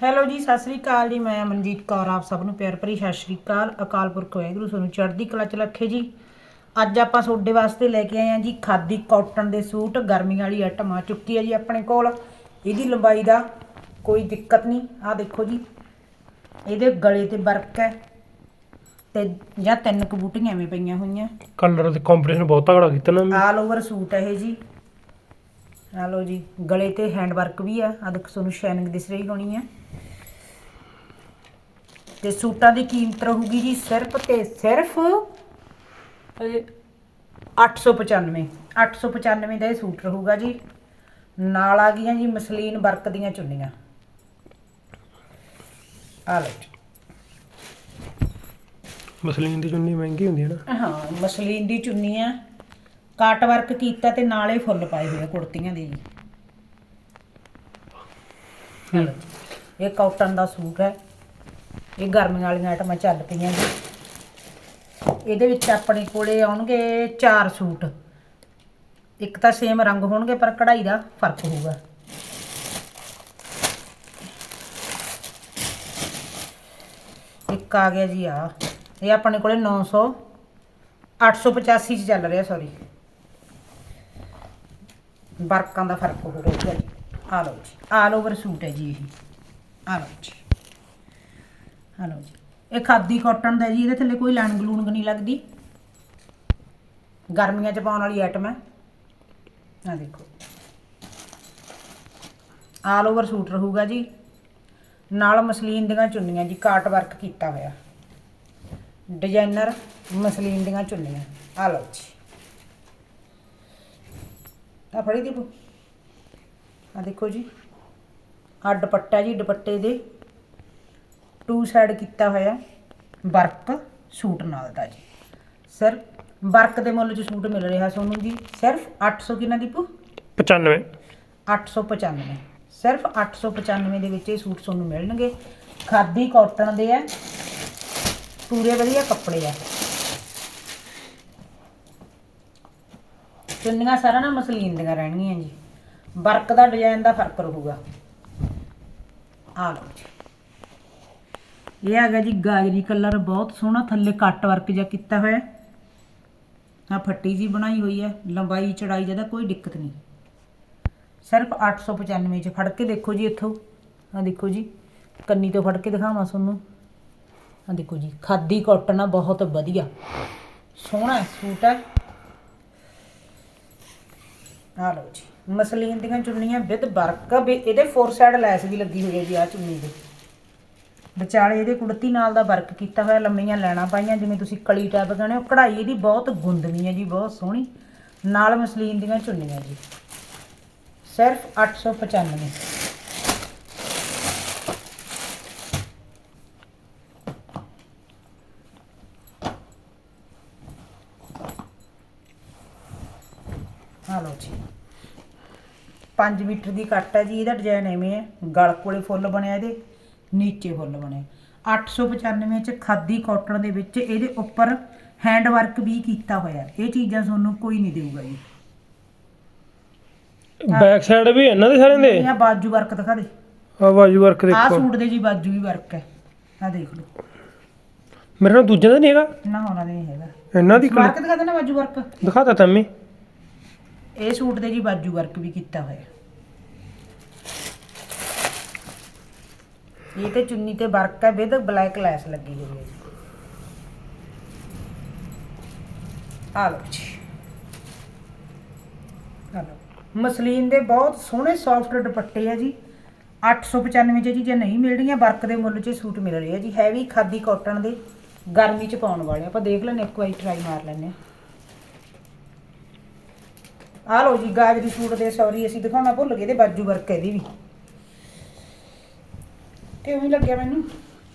Hello ਜੀ ਸਤਿ ਸ੍ਰੀ ਅਕਾਲ ਜੀ। ਮੈਂ ਮਨਜੀਤ ਕੌਰ ਆਪ ਸਭ ਨੂੰ ਪਿਆਰ ਭਰੀ ਸਤਿ ਸ੍ਰੀ ਅਕਾਲ। ਅਕਾਲ ਪੁਰਖ ਵਾਹਿਗੁਰੂ ਤੁਹਾਨੂੰ ਚੜ੍ਹਦੀ ਕਲਾ ਚ ਰੱਖੇ ਜੀ। ਅੱਜ ਆਪਾਂ ਤੁਹਾਡੇ ਵਾਸਤੇ ਲੈ ਕੇ ਆਏ ਹਾਂ ਜੀ ਖਾਦੀ ਕਾਟਨ ਦੇ ਸੂਟ। ਗਰਮੀ ਵਾਲੀ ਆਈਟਮ ਆ ਚੁੱਕੀ ਹੈ ਜੀ ਆਪਣੇ ਕੋਲ। ਇਹਦੀ ਲੰਬਾਈ ਦਾ ਕੋਈ ਦਿੱਕਤ ਨਹੀਂ। ਆਹ ਦੇਖੋ ਜੀ ਇਹਦੇ ਗਲੇ ਤੇ ਵਰਕ ਹੈ ਤੇ ਜਾਂ ਤਿੰਨ ਕਬੂਟੀਆਂ ਐਵੇਂ ਪਈਆਂ ਹੋਈਆਂ। ਕਲਰ ਤੇ ਕੰਬੀਨੇਸ਼ਨ ਬਹੁਤ ਤਗੜਾ ਕੀਤਾ ਨਾ ਆਲ ਓਵਰ ਸੂਟ ਹੈ ਇਹ ਜੀ। ਆ ਲਓ ਜੀ ਗਲੇ ਤੇ ਹੈਂਡ ਵਰਕ ਵੀ ਆ। ਆ ਦੇਖੋ ਤੁਹਾਨੂੰ ਸ਼ਾਈਨਿੰਗ ਦਿਸ ਰਹੀ ਹੋਣੀ ਹੈ ਤੇ ਸੂਟਾਂ ਦੀ ਕੀਮਤ ਰਹੂਗੀ ਜੀ ਸਿਰਫ ਤੇ ਸਿਰਫ ਇਹ 895 895 ਦਾ ਇਹ ਸੂਟ ਰਹੂਗਾ ਜੀ। ਨਾਲ ਆ ਗਈਆਂ ਜੀ ਮਸਲੀਨ ਵਰਕ ਦੀਆਂ ਚੁੰਨੀਆਂ। ਆ ਲਓ ਮਸਲੀਨ ਦੀ ਚੁੰਨੀ ਮਹਿੰਗੀ ਹੁੰਦੀ ਹੈ ਨਾ? ਹਾਂ ਮਸਲੀਨ ਦੀ ਚੁੰਨੀ ਆ ਕਾਟ ਵਰਕ ਕੀਤਾ ਤੇ ਨਾਲੇ ਫੁੱਲ ਪਾਏ ਹੋਏ ਆ ਕੁੜਤੀਆਂ ਦੇ ਜੀ। ਹੂੰ। ਇਹ ਕਾਟਨ ਦਾ ਸੂਟ ਹੈ। ਇਹ ਗਰਮੀਆਂ ਵਾਲੀਆਂ ਆਈਟਮਾਂ ਚੱਲ ਪਈਆਂ ਜੀ। ਇਹਦੇ ਵਿੱਚ ਆਪਣੇ ਕੋਲੇ ਆਉਣਗੇ ਚਾਰ ਸੂਟ। ਇੱਕ ਤਾਂ ਸੇਮ ਰੰਗ ਹੋਣਗੇ, ਪਰ ਕਢਾਈ ਦਾ ਫ਼ਰਕ ਹੋਊਗਾ। ਇੱਕ ਆ ਗਿਆ ਜੀ ਆ। ਇਹ ਆਪਣੇ ਕੋਲੇ 900 885 ਚ ਚੱਲ ਰਿਹਾ ਸੌਰੀ ਵਰਕਾਂ ਦਾ ਫ਼ਰਕ ਹੋ ਰਿਹਾ ਜੀ। ਆ ਲਓ ਜੀ ਆਲ ਓਵਰ ਸੂਟ ਹੈ ਜੀ ਇਹ। ਆ ਲਓ ਜੀ। ਆ ਲਓ ਜੀ। ਇਹ ਖਾਦੀ ਕਾਟਨ ਦਾ ਜੀ, ਇਹਦੇ ਥੱਲੇ ਕੋਈ ਲਾਈਨ ਗਲੂਨ ਨਹੀਂ ਲੱਗਦੀ। ਗਰਮੀਆਂ 'ਚ ਪਾਉਣ ਵਾਲੀ ਆਈਟਮ ਹੈ। ਆ ਦੇਖੋ। ਆਲ ਓਵਰ ਸੂਟ ਰਹੂਗਾ ਜੀ। ਨਾਲ ਮਸਲੀਨ ਦੀਆਂ ਚੁੰਨੀਆਂ ਜੀ ਕਾਟ ਵਰਕ ਕੀਤਾ ਹੋਇਆ। ਡਿਜ਼ਾਈਨਰ ਮਸਲੀਨ ਦੀਆਂ ਚੁੰਨੀਆਂ। ਆ ਲਓ ਜੀ। ਆ ਫੜੀ ਦੀ ਆ ਦੇਖੋ ਜੀ। ਆ ਦੁਪੱਟਾ ਜੀ ਦੁਪੱਟੇ ਦੇ ਟੂ ਸਾਈਡ ਕੀਤਾ ਹੋਇਆ ਵਰਕ ਸੂਟ ਨਾਲ ਦਾ ਜੀ। ਸਿਰਫ ਵਰਕ ਦੇ ਮੁੱਲ 'ਚ ਸੂਟ ਮਿਲ ਰਿਹਾ ਤੁਹਾਨੂੰ ਜੀ। ਸਿਰਫ 800 ਕਿੰਨਾ ਦੀਪੂ? 95 895 ਸਿਰਫ 895 ਦੇ ਵਿੱਚ ਇਹ ਸੂਟ ਤੁਹਾਨੂੰ ਮਿਲਣਗੇ। ਖਾਦੀ ਕਾਟਨ ਦੇ ਆ। ਪੂਰੇ ਵਧੀਆ ਕੱਪੜੇ ਆ। ਚੁੰਨੀਆਂ ਸਾਰਾ ਨਾ ਮਸਲੀਨ ਦੀਆਂ ਰਹਿਣਗੀਆਂ ਜੀ। ਵਰਕ ਦਾ ਡਿਜ਼ਾਈਨ ਦਾ ਫ਼ਰਕ ਰਹੂਗਾ। ਆ ਲਓ ਜੀ। ਇਹ ਹੈਗਾ ਜੀ ਗਾਜਰੀ ਕਲਰ, ਬਹੁਤ ਸੋਹਣਾ ਥੱਲੇ ਕੱਟ ਵਰਕ ਜਿਹਾ ਕੀਤਾ ਹੋਇਆ। ਆ ਫੱਟੀ ਜੀ ਬਣਾਈ ਹੋਈ ਹੈ, ਲੰਬਾਈ ਚੜਾਈ ਜਿਹਦਾ ਕੋਈ ਦਿੱਕਤ ਨਹੀਂ। ਸਿਰਫ 895 ਚ ਫੜ ਕੇ ਦੇਖੋ ਜੀ ਇੱਥੋਂ। ਆ ਦੇਖੋ ਜੀ, ਕੰਨੀ ਤੋਂ ਫੜ ਕੇ ਦਿਖਾਵਾਂ ਤੁਹਾਨੂੰ। ਆ ਦੇਖੋ ਜੀ, ਖਾਦੀ ਕਾਟਨ ਆ, ਬਹੁਤ ਵਧੀਆ। ਸੋਹਣਾ ਸੂਟ ਹੈ। ਆ ਲਓ ਜੀ, ਮਸਲੀਨ ਦੀਆਂ ਚੁੰਨੀਆਂ ਵਿਦ ਵਰਕ ਇਹਦੇ ਫੋਰ ਸਾਈਡ ਲੈਸ ਵੀ ਲੱਗੀ ਹੋਈ ਹੈ ਜੀ ਆ ਚੁੰਨੀ ਦੇ। ਵਿਚਾਲੇ ਇਹਦੇ ਕੁੜਤੀ ਨਾਲ ਦਾ ਵਰਕ ਕੀਤਾ ਹੋਇਆ, ਲੰਮੀਆਂ ਲੈਣਾ ਪਾਈਆਂ, ਜਿਵੇਂ ਤੁਸੀਂ ਕਲੀ ਟੈਪ ਕਹਿੰਦੇ ਹੋ, ਕਢਾਈ ਇਹਦੀ ਬਹੁਤ ਗੁੰਦਵੀਂ ਹੈ ਜੀ, ਬਹੁਤ ਸੋਹਣੀ। ਨਾਲ ਮਸਲੀਨ ਦੀਆਂ ਚੁੰਨੀਆਂ ਜੀ। ਸਿਰਫ 895 ਹਾਂ ਲਓ ਜੀ 5 ਮੀਟਰ ਦੀ ਕੱਟ ਹੈ ਜੀ ਇਹਦਾ ਡਿਜ਼ਾਈਨ ਐਵੇਂ ਹੈ। ਗਲ ਕੋਲੇ ਫੁੱਲ ਬਣਿਆ ਇਹਦੇ ਨੀਚੇ ਫੁੱਲ ਬਣੇ 895 ਚ ਖਾਦੀ ਕਾਟਨ ਦੇ ਵਿੱਚ ਇਹਦੇ ਉੱਪਰ ਹੈਂਡ ਵਰਕ ਵੀ ਕੀਤਾ ਹੋਇਆ ਇਹ ਚੀਜ਼ਾਂ ਤੁਹਾਨੂੰ ਕੋਈ ਨਹੀਂ ਦੇਊਗਾ ਜੀ। ਬੈਕ ਸਾਈਡ ਵੀ ਇਹਨਾਂ ਦੇ ਸਾਰਿਆਂ ਦੇ? ਇਹ ਬਾਜੂ ਵਰਕ ਦਿਖਾ ਦੇ। ਆ ਬਾਜੂ ਵਰਕ ਦੇਖੋ। ਸੂਟ ਦੇ ਜੀ ਬਾਜੂ ਵੀ ਵਰਕ ਹੈ। ਆ ਦੇਖ ਲਓ। ਮੇਰੇ ਨਾਲ ਦੂਜਿਆਂ ਦਾ ਨਹੀਂ ਹੈਗਾ? ਨਾ ਹੋਣਾ ਨਹੀਂ ਹੈਗਾ। ਇਹਨਾਂ ਦੀ ਵਰਕ ਦਿਖਾ ਦੇ ਨਾ ਬਾਜੂ ਵਰਕ ਦਿਖਾਤਾ ਤੰਮੀ ਇਹ ਸੂਟ ਦੇ ਜੀ ਬਾਜੂ ਵਰਕ ਵੀ ਕੀਤਾ ਹੋਇਆ। ਇਹ ਤੇ ਚੁੰਨੀ ਤੇ ਵਰਕ ਹੈ ਵਿਦ ਬਲੈਕ ਲੈਸ ਲੱਗੀ ਹੋਈ ਹੈ ਜੀ। ਆ ਲਓ ਜੀ। ਆ ਲਓ। ਮਸਲੀਨ ਦੇ ਬਹੁਤ ਸੋਹਣੇ ਸੌਫਟ ਦੁਪੱਟੇ ਆ ਜੀ। 895 ਚ ਚੀਜ਼ਾਂ ਨਹੀਂ ਮਿਲ ਰਹੀਆਂ ਵਰਕ ਦੇ ਮੁੱਲ 'ਚ ਸੂਟ ਮਿਲ ਰਹੇ ਆ ਜੀ। ਹੈਵੀ ਖਾਦੀ ਕਾਟਨ ਦੇ ਗਰਮੀ 'ਚ ਪਾਉਣ ਵਾਲੇ ਆਪਾਂ ਦੇਖ ਲੈਣੇ ਇੱਕ ਵਾਰੀ ਟਰਾਈ ਮਾਰ ਲੈਣੇ ਆ ਲਓ ਜੀ ਗਾਜਰੀ ਸੂਟ ਦੇ ਸੌਰੀ ਅਸੀਂ ਦਿਖਾਉਣਾ ਭੁੱਲ ਗਏ ਤੇ ਬਾਜੂ ਵਰਕ ਇਹਦੀ ਵੀ। ਕਿਉਂ ਹੀ ਲੱਗਿਆ ਮੈਨੂੰ।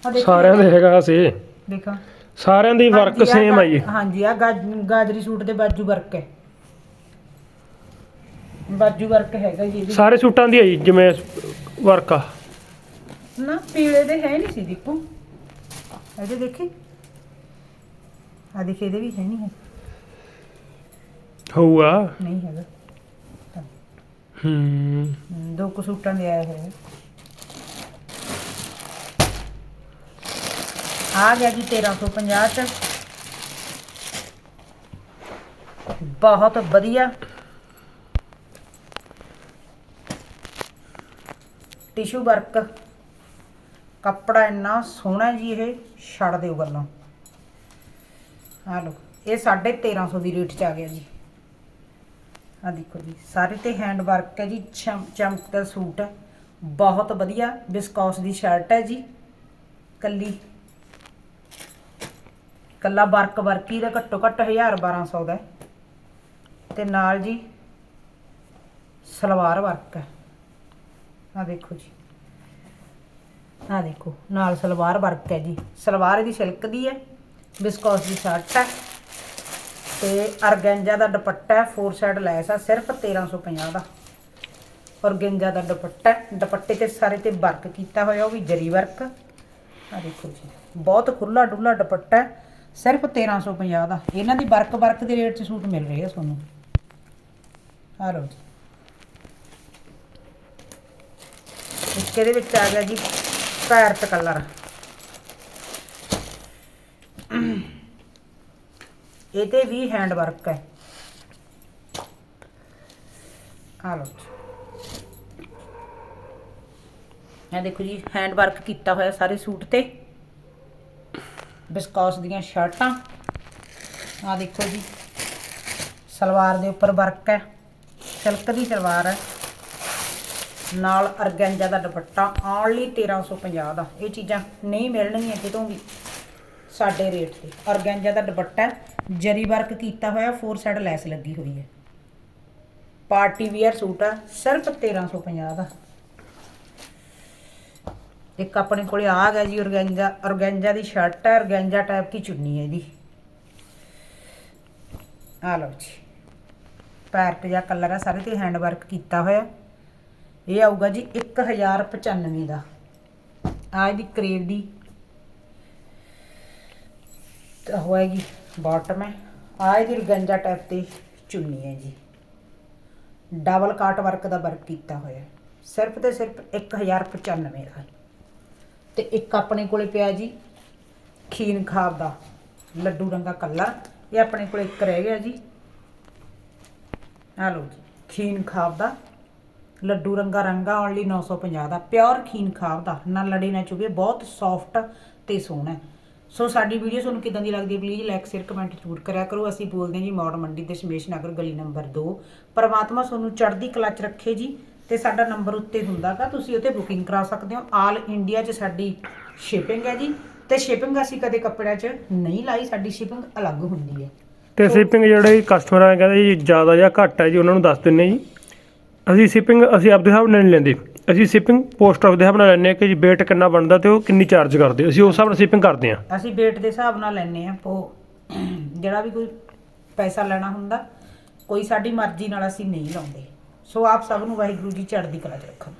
ਆ ਦੇਖੋ ਸਾਰਿਆਂ ਦੇ ਹੈਗਾ ਸੀ। ਦੇਖਾਂ। ਸਾਰਿਆਂ ਦੀ ਵਰਕ ਹਾਂਜੀ, ਆਹ ਸੇਮ ਆ ਜੀ। ਗਾ- ਹਾਂਜੀ ਆ ਗਾਜਰੀ ਸੂਟ ਦੇ ਬਾਜੂ ਵਰਕ ਹੈ। ਬਾਜੂ ਵਰਕ ਹੈਗਾ ਜੀ ਇਹਦੀ। ਸਾਰੇ ਸੂਟਾਂ ਦੀ ਆ ਜੀ ਜਿਵੇਂ ਵਰਕ ਆ। ਨਾ ਪੀਲੇ ਦੇ ਹੈ ਨਹੀਂ ਸੀ ਦੀਪੂ ਇਹਦੇ ਦੇਖੀ। ਆ ਦੇਖੇ ਇਹਦੇ ਵੀ ਹੈ ਨਹੀਂ ਹੈ। ਹੋਊਗਾ। ਨਹੀਂ ਹੈਗਾ। ਹੂੰ। ਹਮ, ਦੋ ਕੁ ਸੂਟਾਂ ਦੇ ਆਏ ਹੋਏ ਆ। ਆ ਗਿਆ ਜੀ 1350 ਚ। ਬਹੁਤ ਵਧੀਆ। Tissue work. ਕੱਪੜਾ ਇੰਨਾ ਸੋਹਣਾ ਜੀ ਇਹ ਛੱਡ ਦਿਓ ਗੱਲਾਂ। ਆ ਲੋ ਇਹ 1350 ਦੀ ਰੇਟ ਚ ਆ ਗਿਆ ਜੀ। ਆ ਦੇਖੋ ਜੀ, ਸਾਰੇ ਤੇ ਹੈਂਡ ਵਰਕ ਹੈ ਜੀ, ਚਮ- ਚਮਕਦਾ ਸੂਟ ਹੈ। ਬਹੁਤ ਵਧੀਆ ਵਿਸਕੋਸ ਦੀ ਸ਼ਰਟ ਹੈ ਜੀ। ਕੱਲੀ, ਕੱਲਾ ਵਰਕ ਵਰਕੀ ਦਾ ਘੱਟੋ ਘੱਟ 1000 1200 ਦਾ ਹੈ। ਤੇ ਨਾਲ ਜੀ, ਸਲਵਾਰ ਵਰਕ ਹੈ। ਆ ਦੇਖੋ ਜੀ। ਆ ਦੇਖੋ, ਨਾਲ ਸਲਵਾਰ ਵਰਕ ਹੈ ਜੀ। ਸਲਵਾਰ ਇਹਦੀ ਸਿਲਕ ਦੀ ਹੈ ਵਿਸਕੋਸ ਦੀ ਸ਼ਰਟ ਹੈ। ਤੇ ਅਰਗੈਂਜਾ ਦਾ ਦੁਪੱਟਾ ਹੈ ਫੋਰ ਸਾਈਡ ਲੈਸ ਆ ਸਿਰਫ 1350 ਦਾ। ਔਰਗੈਂਜਾ ਦਾ ਦੁਪੱਟਾ ਦੁਪੱਟੇ ਤੇ ਸਾਰੇ ਤੇ ਵਰਕ ਕੀਤਾ ਹੋਇਆ ਉਹ ਵੀ ਜਰੀ ਵਰਕ ਆ ਦੇਖੋ ਜੀ ਬਹੁਤ ਖੁੱਲਾ ਡੁੱਲਾ ਦੁਪੱਟਾ ਹੈ, ਸਿਰਫ 1350 ਦਾ। ਇਹਨਾਂ ਦੀ ਵਰਕ ਵਰਕ ਦੇ ਰੇਟ 'ਚ ਸੂਟ ਮਿਲ ਰਹੇ ਆ ਤੁਹਾਨੂੰ। ਆ ਲਓ ਜੀ। ਇੱਕ ਇਹਦੇ ਵਿੱਚ ਆ ਗਿਆ ਜੀ ਪੈਰਟ ਕਲਰ ਇਹ 'ਤੇ ਵੀ ਹੈਂਡ ਵਰਕ ਹੈ। ਆ ਲਓ ਇਹ ਦੇਖੋ ਜੀ ਹੈਂਡ ਵਰਕ ਕੀਤਾ ਹੋਇਆ ਸਾਰੇ ਸੂਟ ਤੇ। ਬਿਸਕੌਸ ਦੀਆਂ ਸ਼ਰਟਾਂ। ਆ ਦੇਖੋ ਜੀ, ਸਲਵਾਰ ਦੇ ਉੱਪਰ ਵਰਕ ਹੈ। ਸਿਲਕ ਦੀ ਸਲਵਾਰ ਹੈ। ਨਾਲ ਅਰਗੈਂਜਾ ਦਾ ਦੁਪੱਟਾ ਓਨਲੀ 1350 ਦਾ। ਇਹ ਚੀਜ਼ਾਂ ਨਹੀਂ ਮਿਲਣਗੀਆਂ ਕਿਤੋਂ ਵੀ ਸਾਡੇ ਰੇਟ ਤੇ। ਅਰਗੈਂਜਾ ਦਾ ਦੁਪੱਟਾ ਜਰੀ ਵਰਕ ਕੀਤਾ ਹੋਇਆ ਫੋਰ ਸਾਈਡ ਲੈਸ ਲੱਗੀ ਹੋਈ ਹੈ। ਪਾਰਟੀ ਵੀਅਰ ਸੂਟ ਆ, ਸਿਰਫ 1350 ਦਾ। ਇੱਕ ਆਪਣੇ ਕੋਲੇ ਆ ਗਿਆ ਜੀ, ਔਰਗੈਂਜਾ ਔਰਗੈਂਜਾ ਦੀ ਸ਼ਰਟ ਹੈ ਔਰਗੈਂਜਾ ਟਾਈਪ ਦੀ ਚੁੰਨੀ ਹੈ ਇਹਦੀ। ਆ ਲਓ ਜੀ। ਪੈਰਟ ਜਾਂ ਕਲਰ ਆ, ਸਾਰੇ ਤੇ ਹੈਂਡ ਵਰਕ ਕੀਤਾ ਹੋਇਆ। ਇਹ ਆਊਗਾ ਜੀ 1095 ਦਾ। ਆ ਇਹਦੀ ਕਰੇਵ ਦੀ। ਤਾਂ ਹੋਏਗੀ ਬਾਟਮ ਹੈ। ਆ ਇਹਦੀ ਔਰਗੈਂਜਾ ਟਾਈਪ ਤੇ ਚੁੰਨੀ ਹੈ ਜੀ। ਡਬਲ ਕਾਟ ਵਰਕ ਦਾ ਵਰਕ ਕੀਤਾ ਹੋਇਆ ਹੈ। ਸਿਰਫ ਤੇ ਸਿਰਫ 1095 ਦਾ। ਤੇ ਇੱਕ ਆਪਣੇ ਕੋਲੇ ਪਿਆ ਜੀ ਖੀਨ ਖਾਬ ਦਾ ਲੱਡੂ ਰੰਗਾ ਕਲਰ ਇਹ ਆਪਣੇ ਕੋਲੇ ਇੱਕ ਰਹਿ ਗਿਆ ਜੀ। ਆ ਲਓ ਜੀ, ਖੀਨ ਖਾਬ ਦਾ। ਲੱਡੂ ਰੰਗਾ ਰੰਗਾ ਓਨਲੀ 950 ਦਾ। ਪਿਓਰ ਖੀਨ ਖਾਬ ਦਾ। ਨਾ ਲੜੇ ਨਾ ਚੁਗੇ, ਬਹੁਤ ਸੌਫਟ ਤੇ ਸੋਹਣਾ ਸੋ ਸਾਡੀ ਵੀਡੀਓ ਤੁਹਾਨੂੰ ਕਿਦਾਂ ਦੀ ਲੱਗਦੀ ਹੈ ਪਲੀਜ਼ ਲਾਈਕ ਸ਼ੇਅਰ ਕਮੈਂਟ ਜ਼ਰੂਰ ਕਰਿਆ ਕਰੋ। ਅਸੀਂ ਬੋਲਦੇ ਹਾਂ ਜੀ ਮੌੜ ਮੰਡੀ ਤੇ ਸਮੇਸ਼ ਨਗਰ ਗਲੀ ਨੰਬਰ 2 ਪਰਮਾਤਮਾ ਤੁਹਾਨੂੰ ਚੜ੍ਹਦੀ ਕਲਾ 'ਚ ਰੱਖੇ ਜੀ ਤੇ ਸਾਡਾ ਨੰਬਰ ਉੱਤੇ ਹੁੰਦਾਗਾ ਤੁਸੀਂ ਉੱਤੇ ਬੁਕਿੰਗ ਕਰਾ ਸਕਦੇ ਹੋ। ਆਲ ਇੰਡੀਆ 'ਚ ਸਾਡੀ ਸ਼ਿਪਿੰਗ ਹੈ ਜੀ ਤੇ ਸ਼ਿਪਿੰਗ ਅਸੀਂ ਕਦੇ ਕੱਪੜਿਆਂ 'ਚ ਨਹੀਂ ਲਾਈ ਸਾਡੀ ਸ਼ਿਪਿੰਗ ਅਲੱਗ ਹੁੰਦੀ ਹੈ। ਤੇ ਸ਼ਿਪਿੰਗ ਜਿਹੜੇ ਕਸਟਮਰ ਆ ਕਹਿੰਦੇ ਜੀ ਜ਼ਿਆਦਾ ਜਾਂ ਘੱਟ ਹੈ ਜੀ ਉਹਨਾਂ ਨੂੰ ਦੱਸ ਦਿੰਨੇ ਜੀ। ਅਸੀਂ ਸ਼ਿਪਿੰਗ ਅਸੀਂ ਆਪਦੇ ਹਿਸਾਬ ਨਾਲ ਨਹੀਂ ਲੈਂਦੇ। ਅਸੀਂ ਸ਼ਿਪਿੰਗ ਪੋਸਟ ਆਫ ਦੇ ਹਿਸਾਬ ਨਾਲ ਲੈਂਦੇ ਹਾਂ ਕਿ ਜੀ weight ਕਿੰਨਾ ਬਣਦਾ ਤੇ ਉਹ ਕਿੰਨੀ ਚਾਰਜ ਕਰਦੇ ਅਸੀਂ ਉਸ ਹਿਸਾਬ ਨਾਲ ਸ਼ਿਪਿੰਗ ਕਰਦੇ ਹਾਂ। ਅਸੀਂ ਵੇਟ ਦੇ ਹਿਸਾਬ ਨਾਲ ਲੈਨੇ ਆ ਪੋ ਜਿਹੜਾ ਵੀ ਕੋਈ ਪੈਸਾ ਲੈਣਾ ਹੁੰਦਾ, ਕੋਈ ਸਾਡੀ ਮਰਜ਼ੀ ਨਾਲ ਅਸੀਂ ਨਹੀਂ ਲਾਉਂਦੇ। ਸੋ ਆਪ ਸਭ ਨੂੰ ਵਾਹਿਗੁਰੂ ਜੀ ਚੜ੍ਹਦੀ ਕਲਾ ਚ ਰੱਖਣ।